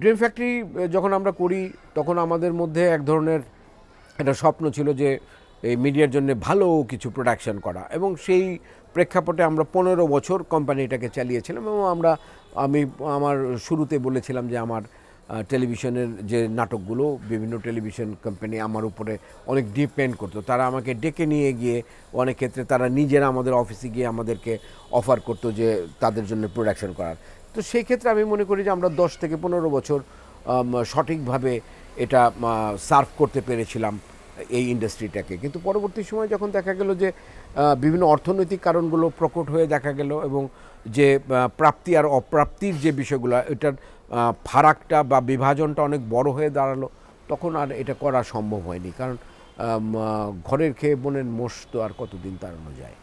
Dream factory যখন আমরা করি, তখন আমাদের মধ্যে এক ধরনের একটা স্বপ্ন ছিল যে এই মিডিয়ার জন্য ভালো কিছু প্রোডাকশন করা। এবং সেই প্রেক্ষাপটে আমরা পনেরো বছর কোম্পানিটাকে চালিয়েছিলাম এবং আমরা, আমি আমার শুরুতে বলেছিলাম যে আমার টেলিভিশনের যে নাটকগুলো, বিভিন্ন টেলিভিশন কোম্পানি আমার উপরে অনেক ডিপেন্ড করতো। তারা আমাকে ডেকে নিয়ে গিয়ে অনেক ক্ষেত্রে তারা নিজেরা আমাদের অফিসে গিয়ে আমাদেরকে অফার করতো যে তাদের জন্য প্রোডাকশন করার। তো সেই ক্ষেত্রে আমি মনে করি যে আমরা দশ থেকে পনেরো বছর সঠিকভাবে এটা সার্ভ করতে পেরেছিলাম এই ইন্ডাস্ট্রিটাকে। কিন্তু পরবর্তী সময় যখন দেখা গেল যে বিভিন্ন অর্থনৈতিক কারণগুলো প্রকট হয়ে দেখা গেল এবং যে প্রাপ্তি আর অপ্রাপ্তির যে বিষয়গুলো, এটার ফারাকটা বা বিভাজনটা অনেক বড় হয়ে দাঁড়াল, তখন আর এটা করা সম্ভব হয়নি। কারণ ঘরের খেয়ে বোনের মোষ তো আর কতদিন তাড়ানো যায়?